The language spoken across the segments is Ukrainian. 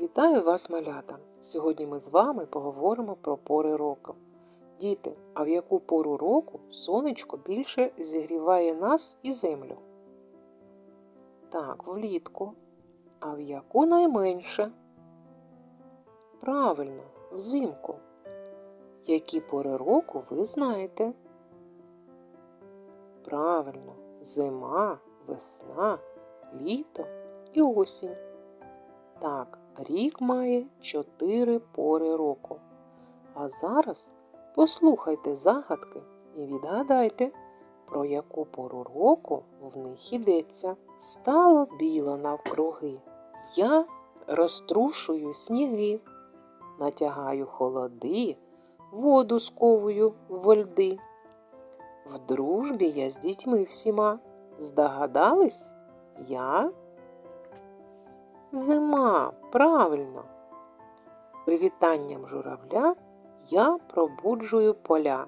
Вітаю вас, малята! Сьогодні ми з вами поговоримо про пори року. Діти, а в яку пору року сонечко більше зігріває нас і землю? Так, влітку. А в яку найменше? Правильно, взимку. Які пори року ви знаєте? Правильно, зима, весна, літо і осінь. Так, рік має чотири пори року. А зараз послухайте загадки і відгадайте, про яку пору року в них йдеться. Стало біло навкруги. Я розтрушую сніги, натягаю холоди, воду сковую в льди. В дружбі я з дітьми всіма. Здогадались? Я Зима, правильно. Привітанням журавля я пробуджую поля,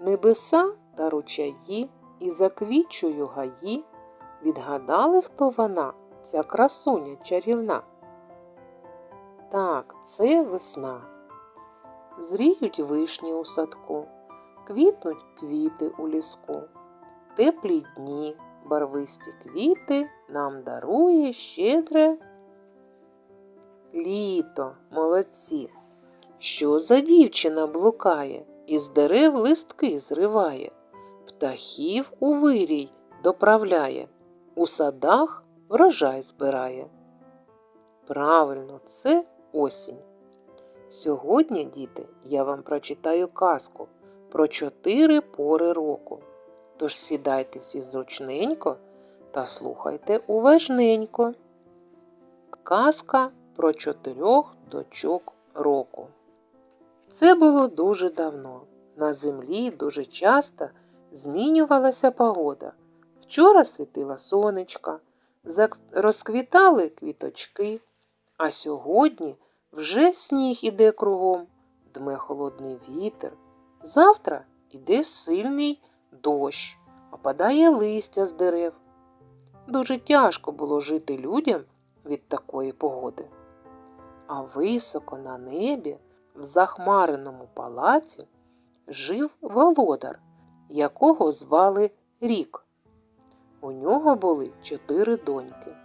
небеса та ручаї і заквічую гаї. Відгадали, хто вона, ця красуня чарівна? Так, це весна. Зріють вишні у садку, квітнуть квіти у ліску. Теплі дні, барвисті квіти нам дарує щедре Літо, молодці. Що за дівчина блукає, із дерев листки зриває, птахів у вирій доправляє, у садах врожай збирає. Правильно, це осінь. Сьогодні, діти, я вам прочитаю казку про чотири пори року. Тож сідайте всі зручненько та слухайте уважненько. Казка про чотирьох дочок року. Це було дуже давно. На землі дуже часто змінювалася погода. Вчора світила сонечка, розквітали квіточки, а сьогодні вже сніг іде кругом, дме холодний вітер. Завтра іде сильний дощ, опадає листя з дерев. Дуже тяжко було жити людям від такої погоди а високо на небі, в захмареному палаці, жив володар, якого звали Рік. У нього були чотири доньки.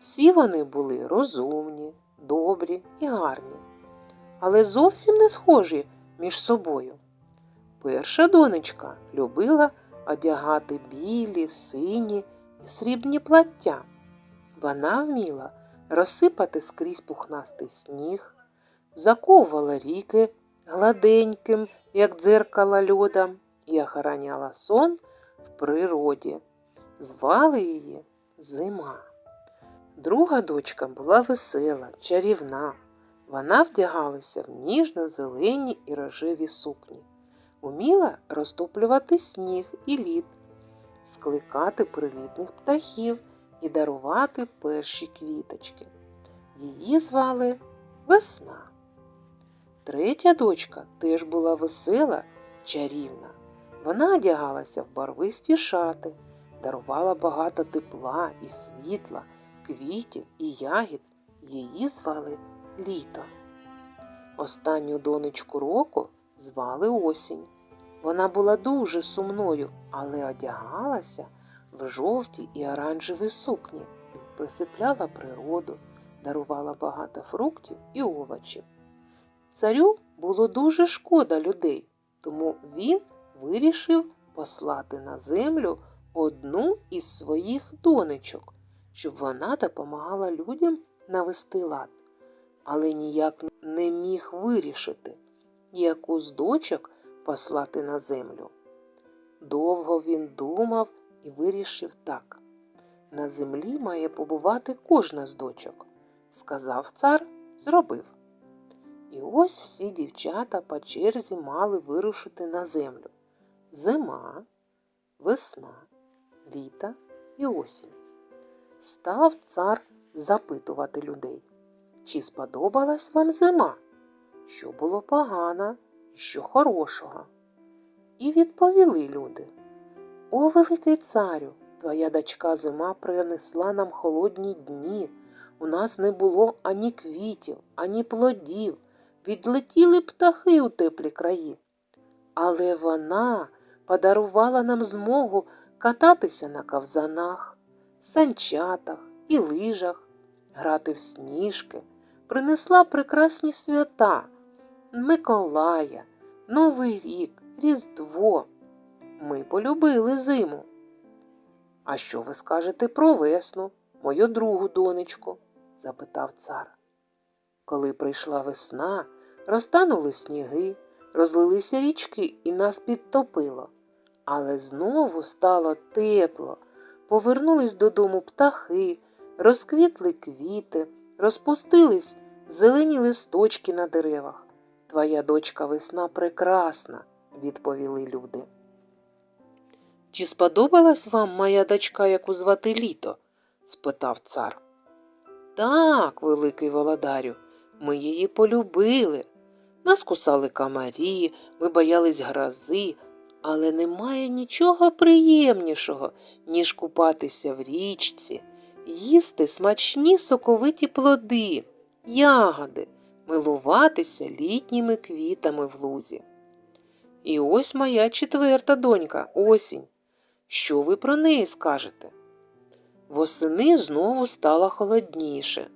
Всі вони були розумні, добрі і гарні, але зовсім не схожі між собою. Перша донечка любила одягати білі, сині і срібні плаття. Вона вміла розсипати скрізь пухнастий сніг, заковувала ріки гладеньким, як дзеркало льодом, і охороняла сон в природі. Звали її Зима. Друга дочка була весела, чарівна. Вона вдягалася в ніжно-зелені і рожеві сукні, уміла розтоплювати сніг і лід, скликати прилітних птахів і дарувати перші квіточки. Її звали Весна. Третя дочка теж була весела, чарівна. Вона одягалася в барвисті шати, дарувала багато тепла і світла, квітів і ягід. Її звали Літо. Останню донечку року звали Осінь. Вона була дуже сумною, але одягалася в жовтій і оранжевій сукні, присипляла природу, дарувала багато фруктів і овочів. Царю було дуже шкода людей, тому він вирішив послати на землю одну із своїх донечок, щоб вона допомагала людям навести лад, але ніяк не міг вирішити, яку з дочок послати на землю. Довго він думав і вирішив так. На землі має побувати кожна з дочок. Сказав цар, зробив. І ось всі дівчата по черзі мали вирушити на землю. Зима, весна, літа і осінь. Став цар запитувати людей, чи сподобалась вам зима, що було погано що хорошого. І відповіли люди. О, великий царю, твоя дочка зима принесла нам холодні дні, у нас не було ані квітів, ані плодів, відлетіли птахи у теплі краї. Але вона подарувала нам змогу кататися на кавзанах, санчатах і лижах, грати в сніжки, принесла прекрасні свята Миколая, Новий рік, Різдво. Ми полюбили зиму. А що ви скажете про весну, мою другу донечку? запитав цар. Коли прийшла весна, розтанули сніги, розлилися річки і нас підтопило. Але знову стало тепло, повернулись додому птахи, розквітли квіти, розпустились зелені листочки на деревах. Твоя дочка весна прекрасна, відповіли люди. Чи сподобалась вам моя дочка, яку звати літо? спитав цар. Так, великий володарю, ми її полюбили. Нас кусали комарі, ми боялись грози, але немає нічого приємнішого, ніж купатися в річці, їсти смачні соковиті плоди, ягоди, милуватися літніми квітами в лузі. І ось моя четверта донька, осінь. Що ви про неї скажете? Восени знову стало холодніше.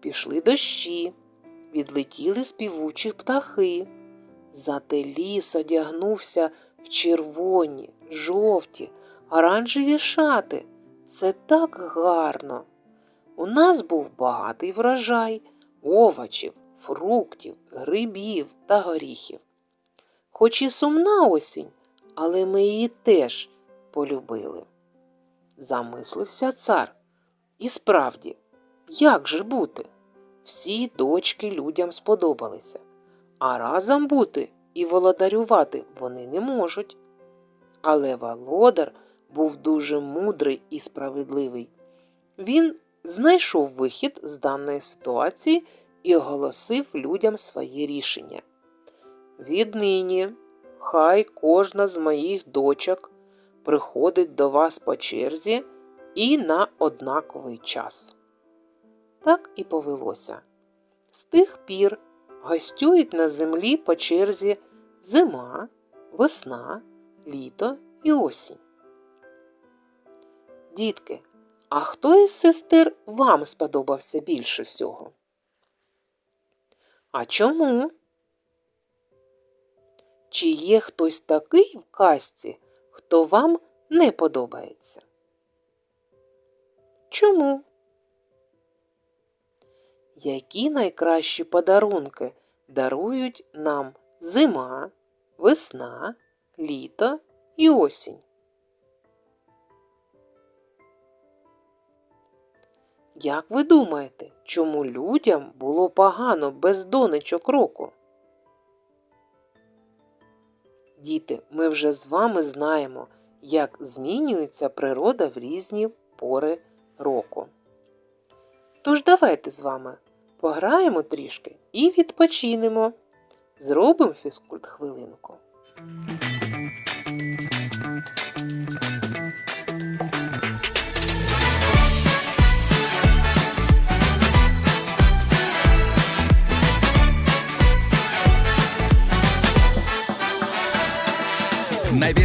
Пішли дощі, відлетіли співучі птахи. Зате ліс одягнувся в червоні, жовті, оранжеві шати. Це так гарно. У нас був багатий врожай овочів, фруктів, грибів та горіхів. Хоч і сумна осінь, але ми її теж полюбили. Замислився цар. І справді, як же бути? Всі дочки людям сподобалися, а разом бути і володарювати вони не можуть. Але володар був дуже мудрий і справедливий. Він знайшов вихід з даної ситуації і оголосив людям своє рішення. Віднині хай кожна з моїх дочок приходить до вас по черзі і на однаковий час. Так і повелося. З тих пір гостюють на землі по черзі зима, весна, літо і осінь. Дітки, а хто із сестер вам сподобався більше всього? А чому? Чи є хтось такий в казці, хто вам не подобається? Чому? Які найкращі подарунки дарують нам зима, весна, літо і осінь? Як ви думаєте, чому людям було погано без донечок року? Діти, ми вже з вами знаємо, як змінюється природа в різні пори року. Тож давайте з вами пограємо трішки і відпочинемо. Зробимо фізкульт хвилинку.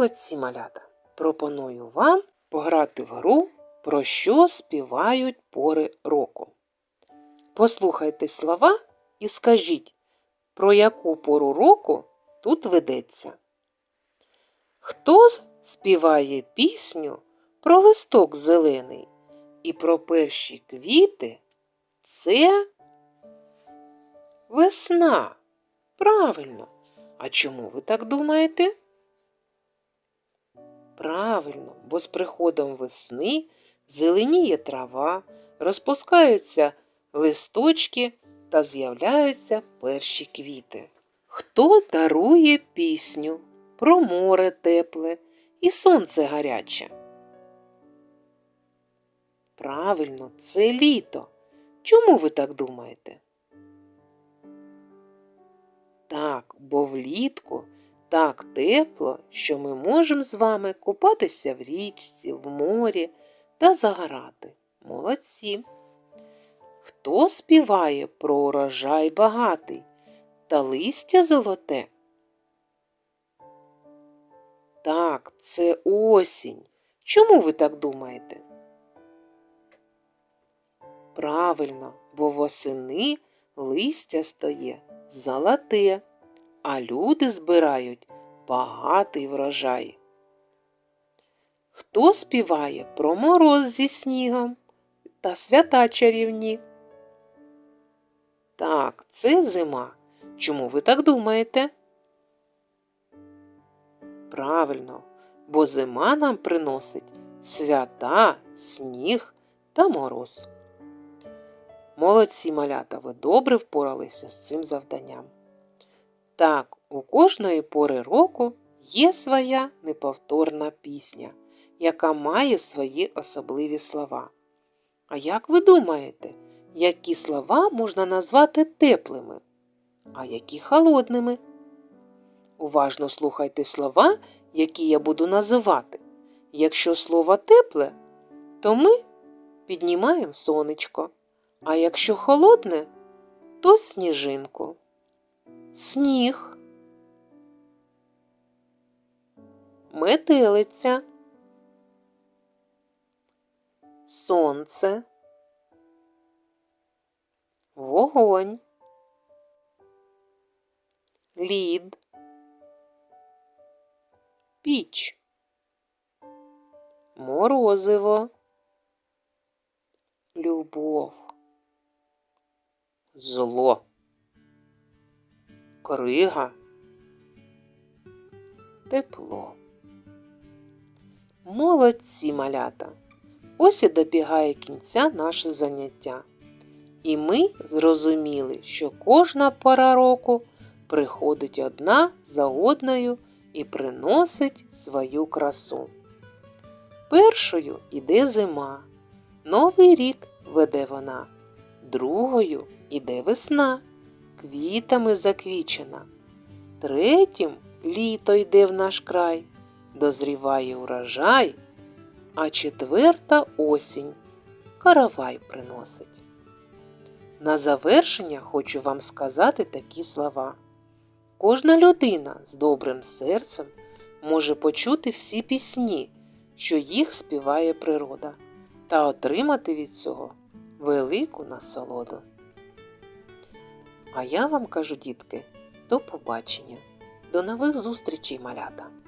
Молодці малята! Пропоную вам пограти в гру, про що співають пори року. Послухайте слова і скажіть, про яку пору року тут ведеться. Хто співає пісню про листок зелений і про перші квіти? Це весна. Правильно. А чому ви так думаєте? Правильно, бо з приходом весни зеленіє трава, розпускаються листочки та з'являються перші квіти. Хто дарує пісню про море тепле і сонце гаряче? Правильно, це літо. Чому ви так думаєте? Так, бо влітку так тепло, що ми можемо з вами купатися в річці, в морі та загорати. Молодці. Хто співає про урожай багатий та листя золоте? Так, це осінь. Чому ви так думаєте? Правильно, бо восени листя стає золоте а люди збирають багатий врожай. Хто співає про мороз зі снігом та свята чарівні? Так, це зима. Чому ви так думаєте? Правильно, бо зима нам приносить свята, сніг та мороз. Молодці малята, ви добре впоралися з цим завданням. Так, у кожної пори року є своя неповторна пісня, яка має свої особливі слова. А як ви думаєте, які слова можна назвати теплими, а які холодними? Уважно слухайте слова, які я буду називати. Якщо слово тепле, то ми піднімаємо сонечко, а якщо холодне, то сніжинку сніг, метелиця, сонце, вогонь, лід, піч, морозиво, любов, зло крига, тепло. Молодці малята! Ось і добігає кінця наше заняття. І ми зрозуміли, що кожна пора року приходить одна за одною і приносить свою красу. Першою іде зима, новий рік веде вона. другою іде весна, квітами заквічена. Третім літо йде в наш край, дозріває урожай, а четверта осінь каравай приносить. На завершення хочу вам сказати такі слова. Кожна людина з добрим серцем може почути всі пісні, що їх співає природа, та отримати від цього велику насолоду. А я вам кажу, дітки, до побачення, до нових зустрічей, малята!